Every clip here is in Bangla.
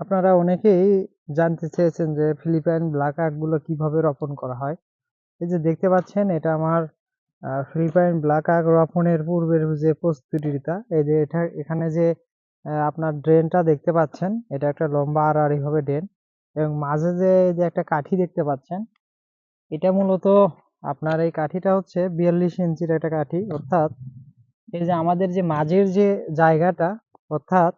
আপনারা অনেকেই জানতে চেয়েছেন যে ফিলিপাইন ব্ল্যাক আখগুলো কীভাবে রোপণ করা হয়। এই যে দেখতে পাচ্ছেন, এটা আমার ফিলিপাইন ব্ল্যাক আখ রোপণের পূর্বের যে প্রস্তুতিটা, এই যে এটা, এখানে যে আপনার ড্রেনটা দেখতে পাচ্ছেন, এটা একটা লম্বা আড়াআড়ি ভাবে ড্রেন এবং মাঝে যে যে একটা কাঠি দেখতে পাচ্ছেন, এটা মূলত আপনার এই কাঠিটা হচ্ছে বিয়াল্লিশ ইঞ্চির একটা কাঠি, অর্থাৎ এই যে আমাদের যে মাঝের যে জায়গাটা, অর্থাৎ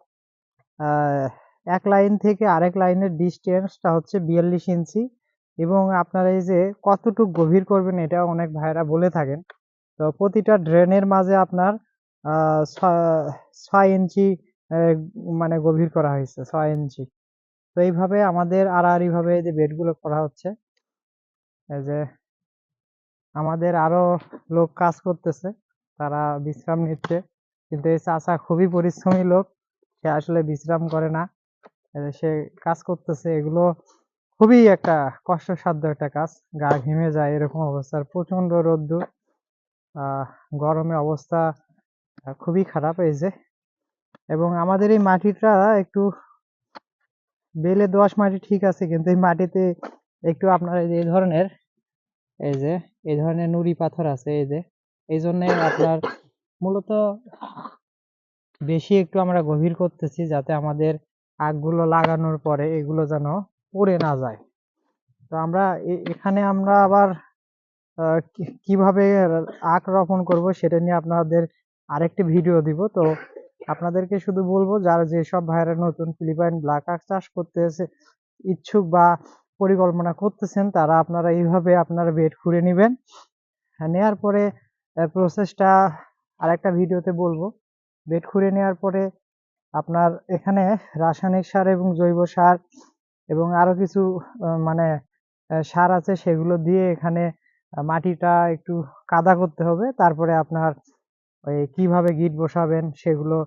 এক লাইন থেকে আরেক লাইনের ডিস্টেন্সটা হচ্ছে বিয়াল্লিশ ইঞ্চি এবং আপনারা এই যে কতটুক গভীর করবেন এটা অনেক ভাইরা বলে থাকেন। তো প্রতিটা ড্রেনের মাঝে আপনার ছয় ইঞ্চি মানে গভীর করা হয়েছে, ছয় ইঞ্চি। তো এইভাবে আমাদের আড়াআড়ি ভাবে এই যে বেডগুলো করা হচ্ছে, এই যে আমাদের আরও লোক কাজ করতেছে, তারা বিশ্রাম নিচ্ছে। কিন্তু এই চাচা খুবই পরিশ্রমী লোক, সে আসলে বিশ্রাম করে না। সে কাজ করতেছে, এগুলো খুবই একটা কষ্টসাধ্য একটা কাজ। গা ঘেমে যায় এরকম অবস্থা প্রচণ্ড রোদ্দুর। গরমে অবস্থা খুবই খারাপ যে। এবং আমাদের এই মাটিটা একটু বেলে দোআঁশ মাটি ঠিক আছে, কিন্তু এই মাটিতে একটু আপনার এই ধরনের, এই যে, এই ধরনের নুড়ি পাথর আছে এই যে। এই জন্য আপনার মূলত বেশি একটু আমরা গভীর করতেছি যাতে আমাদের আখগুলো লাগানোর পরে এগুলো যেন পড়ে না যায়। তো আমরা এখানে আমরা আবার কীভাবে আখ রোপণ করব সেটা নিয়ে আপনাদের আরেকটি ভিডিও দিব। তো আপনাদেরকে শুধু বলব, যারা যেসব ভাইরা নতুন ফিলিপাইন ব্ল্যাক আখ চাষ করতে ইচ্ছুক বা পরিকল্পনা করতেছেন, তারা আপনারা এইভাবে আপনারা বেড খুঁড়ে নেবেন। নেওয়ার পরে প্রসেসটা আরেকটা ভিডিওতে বলব। বেড খুঁড়ে নেওয়ার পরে আপনার এখানে রাসায়নিক সার এবং জৈব সার এবং আরও কিছু মানে সার আছে সেগুলো দিয়ে এখানে মাটিটা একটু কাদা করতে হবে। তারপরে আপনার ওই কীভাবে গিট বসাবেন সেগুলো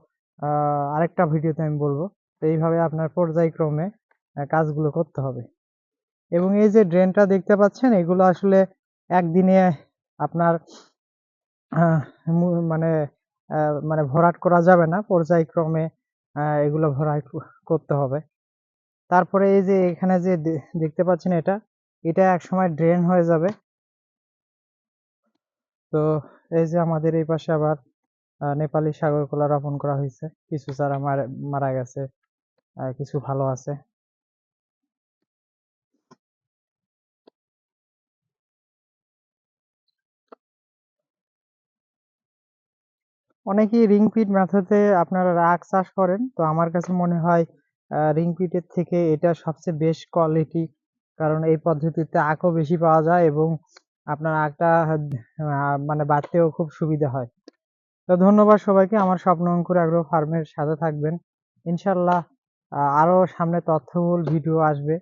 আরেকটা ভিডিওতে আমি বলব। তো এইভাবে আপনার পর্যায়ক্রমে কাজগুলো করতে হবে। এবং এই যে ড্রেনটা দেখতে পাচ্ছেন, এগুলো আসলে একদিনে আপনার মানে মানে ভরাট করা যাবে না। পর্যায়ক্রমে এগুলো ভরাই করতে হবে। তারপরে এই যে এখানে যে দেখতে পাচ্ছেন এটা এটা এক সময় ড্রেন হয়ে যাবে। তো এই যে আমাদের এই পাশে আবার নেপালি সাগর কলা রোপণ করা হয়েছে। কিছু চারা মারা গেছে কিছু ভালো আছে। অনেকেই রিং পিট মেথডে আপনারা রাগ চাষ করেন। তো আমার কাছে মনে হয় রিং পিটের থেকে এটা সবচেয়ে বেস্ট কোয়ালিটি কারণ এই পদ্ধতিতে আখও বেশি পাওয়া যায় এবং আপনার আখটা মানে বাড়তেও খুব সুবিধা হয়। তো ধন্যবাদ সবাইকে। আমার স্বপ্ন অঙ্কুর আগ্রহ ফার্মের সাথে থাকবেন। ইনশাল্লাহ আহ, আরও সামনে তথ্যবহুল ভিডিও আসবে।